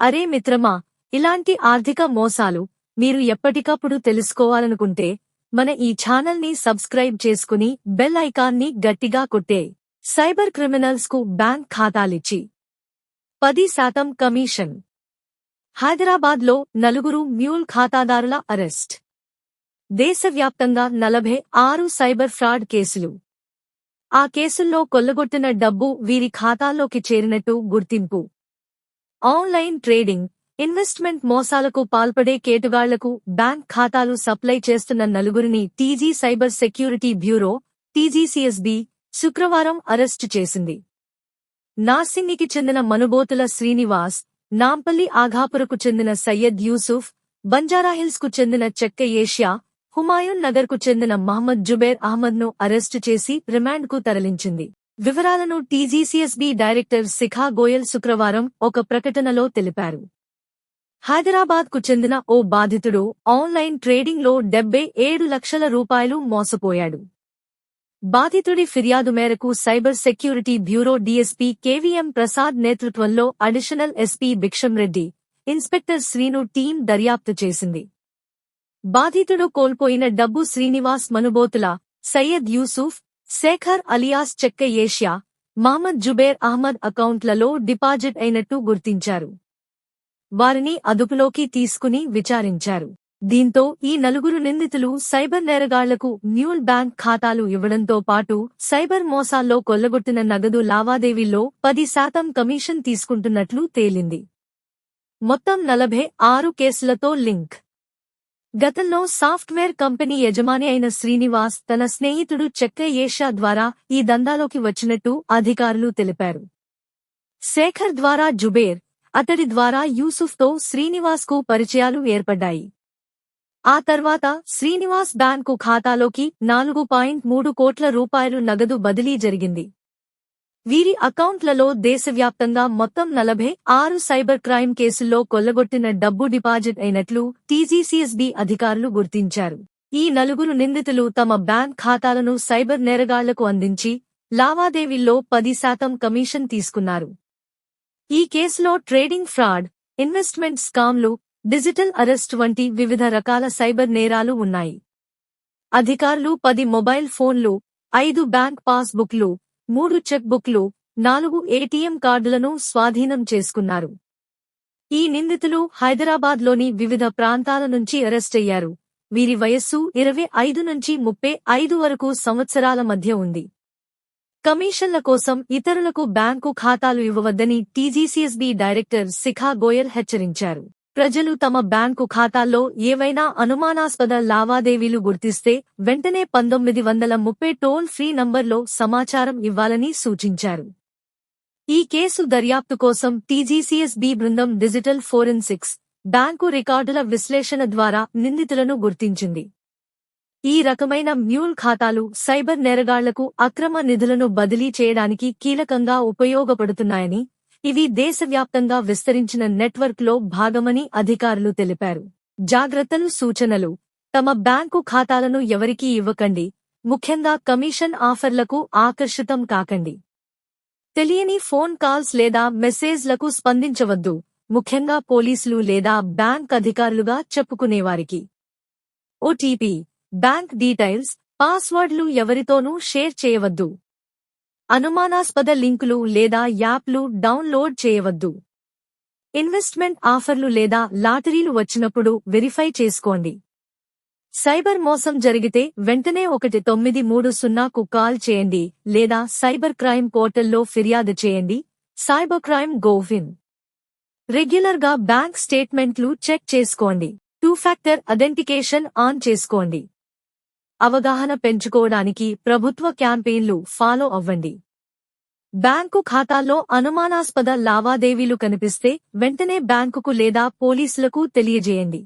అరే మిత్రమా ఇలాంటి ఆర్థిక మోసాలు మీరు ఎప్పటికప్పుడు తెలుసుకోవాలనుకుంటే మన ఈ ఛానల్ని సబ్స్క్రైబ్ చేసుకుని బెల్ ఐకాన్ని గట్టిగా కొట్టే సైబర్ క్రిమినల్స్కు బ్యాంక్ ఖాతాలిచ్చి పది శాతం కమిషన్. హైదరాబాద్లో నలుగురు మ్యూల్ ఖాతాదారుల అరెస్ట్. దేశవ్యాప్తంగా నలభై ఆరు సైబర్ ఫ్రాడ్ కేసులు. ఆ కేసుల్లో కొల్లగొట్టిన డబ్బు వీరి ఖాతాల్లోకి చేరినట్టు గుర్తింపు. ఆన్లైన్ ట్రేడింగ్ ఇన్వెస్ట్మెంట్ మోసాలకు పాల్పడే కేటుగాళ్ళకు బ్యాంక్ ఖాతాలు సప్లై చేస్తున్న నలుగురిని T G cyber security bureau T G C S B శుక్రవారం అరెస్టు చేసింది. నార్సింగికి చెందిన మనుబోతుల శ్రీనివాస్ నాంపల్లి ఆఘాపురకు చెందిన సయ్యద్ యూసుఫ్ బంజారాహిల్స్కు చెందిన చెక్క ఏషియా హుమాయూన్ నగర్కు చెందిన మహమ్మద్ జుబేర్ అహ్మద్ను అరెస్టు చేసి రిమాండ్కు తరలించింది. వివరాలను టీజీసీఎస్బీ డైరెక్టర్ శిఖా గోయల్ శుక్రవారం ఒక ప్రకటనలో తెలిపారు. హైదరాబాద్కు చెందిన ఓ బాధితుడు ఆన్లైన్ ట్రేడింగ్లో డెబ్బై ఏడు లక్షల రూపాయలు మోసపోయాడు. బాధితుడి ఫిర్యాదు మేరకు cyber security bureau D S P K V M Prasad నేతృత్వంలో additional S P Bhiksham Reddy inspector Srinu team దర్యాప్తు చేసింది. బాధితుడు కోల్పోయిన డబ్బు శ్రీనివాస్ మనుబోతుల సయ్యద్ యూసుఫ్ శేఖర్ అలియాస్ చెక్క ఏషియా మహమ్మద్ జుబేర్ అహ్మద్ అకౌంట్లలో డిపాజిట్ అయినట్టు గుర్తించారు. వారిని అదుపులోకి తీసుకుని విచారించారు. దీంతో ఈ నలుగురు నిందితులు సైబర్ నేరగాళ్ళకు న్యూల్ బ్యాంక్ ఖాతాలు ఇవ్వడంతో పాటు సైబర్ మోసాల్లో కొల్లగొట్టిన నగదు లావాదేవీల్లో పది శాతం కమిషన్ తీసుకుంటున్నట్లు తేలింది. మొత్తం నలభై ఆరు కేసులతో లింక్ గతంలో సాఫ్ట్వేర్ కంపెనీ యజమాని అయిన శ్రీనివాస్ తన స్నేహితుడు చెక్క ఏషియా ద్వారా ఈ దందాలోకి వచ్చినట్టు అధికారులు తెలిపారు. శేఖర్ ద్వారా జుబేర్ అతడి ద్వారా యూసుఫ్తో శ్రీనివాస్కు పరిచయాలు ఏర్పడ్డాయి. ఆ తర్వాత శ్రీనివాస్ బ్యాంకు ఖాతాలోకి నాలుగు పాయింట్ మూడు కోట్ల రూపాయలు నగదు బదిలీ జరిగింది. వీరి అకౌంట్లలో దేశవ్యాప్తంగా మొత్తం నలభై ఆరు సైబర్ క్రైమ్ కేసుల్లో కొల్లగొట్టిన డబ్బు డిపాజిట్ అయినట్లు టీజీసీఎస్బీ అధికారులు గుర్తించారు. ఈ నలుగురు నిందితులు తమ బ్యాంక్ ఖాతాలను సైబర్ నేరగాళ్ళకు అందించి లావాదేవీల్లో పది శాతం కమిషన్ తీసుకున్నారు. ఈ కేసులో ట్రేడింగ్ ఫ్రాడ్ ఇన్వెస్ట్మెంట్ స్కామ్లు డిజిటల్ అరెస్ట్ వంటి వివిధ రకాల సైబర్ నేరాలు ఉన్నాయి. అధికారులు పది మొబైల్ ఫోన్లు ఐదు బ్యాంక్ పాస్బుక్లు మూడు చెక్ బుక్లు నాలుగు ఏటీఎం కార్డులను స్వాధీనం చేసుకున్నారు. ఈ నిందితులు హైదరాబాద్లోని వివిధ ప్రాంతాల నుంచి అరెస్టయ్యారు వీరి వయస్సు ఇరవై ఐదు నుంచి ముప్పై ఐదు వరకు సంవత్సరాల మధ్య ఉంది. కమిషన్ల కోసం ఇతరులకు బ్యాంకు ఖాతాలు ఇవ్వవద్దని టీజీసీఎస్బీ డైరెక్టర్ శిఖా గోయల్ హెచ్చరించారు. ప్రజలు తమ బ్యాంకు ఖాతాల్లో ఏవైనా అనుమానాస్పద లావాదేవీలు గుర్తిస్తే వెంటనే పంతొమ్మిది వందల ముప్పై టోల్ ఫ్రీ నంబర్లో సమాచారం ఇవ్వాలని సూచించారు. ఈ కేసు దర్యాప్తు కోసం టీజీసీఎస్బీ బృందం డిజిటల్ ఫోరెన్సిక్స్ బ్యాంకు రికార్డుల విశ్లేషణ ద్వారా నిందితులను గుర్తించింది. ఈ రకమైన మ్యూల్ ఖాతాలు సైబర్ నేరగాళ్ళకు అక్రమ నిధులను బదిలీ చేయడానికి కీలకంగా ఉపయోగపడుతున్నాయని ఇవి దేశవ్యాప్తంగా విస్తరించిన నెట్వర్క్లో భాగమని అధికారులు తెలిపారు. జాగ్రత్తలు సూచనలు. తమ బ్యాంకు ఖాతాలను ఎవరికీ ఇవ్వకండి. ముఖ్యంగా కమిషన్ ఆఫర్లకు ఆకర్షితం కాకండి. తెలియని ఫోన్ కాల్స్ లేదా మెసేజ్లకు స్పందించవద్దు. ముఖ్యంగా పోలీసులు లేదా బ్యాంక్ అధికారులుగా చెప్పుకునేవారికి. ఓటీపీ బ్యాంక్ డీటైల్స్ పాస్వర్డ్లు ఎవరితోనూ షేర్ చేయవద్దు. అనుమానాస్పద లింకులు లేదా యాప్లు డౌన్లోడ్ చేయవద్దు. ఇన్వెస్ట్మెంట్ ఆఫర్లు లేదా లాటరీలు వచ్చినప్పుడు వెరిఫై చేసుకోండి. సైబర్ మోసం జరిగితే వెంటనే ఒకటి తొమ్మిది మూడు సున్నాకు కాల్ చేయండి లేదా సైబర్ క్రైమ్ పోర్టల్లో ఫిర్యాదు చేయండి. సైబర్ క్రైమ్ గోవిన్ రెగ్యులర్గా బ్యాంక్ స్టేట్మెంట్లు చెక్ చేసుకోండి. టూ ఫ్యాక్టర్ అథెంటికేషన్ ఆన్ చేసుకోండి. అవగాహన పెంచుకోవడానికి ప్రభుత్వ క్యాంపెయిన్లు ఫాలో అవ్వండి. బ్యాంకు ఖాతాల్లో అనుమానాస్పద లావాదేవీలు కనిపిస్తే వెంటనే బ్యాంకుకు లేదా పోలీసులకు తెలియజేయండి.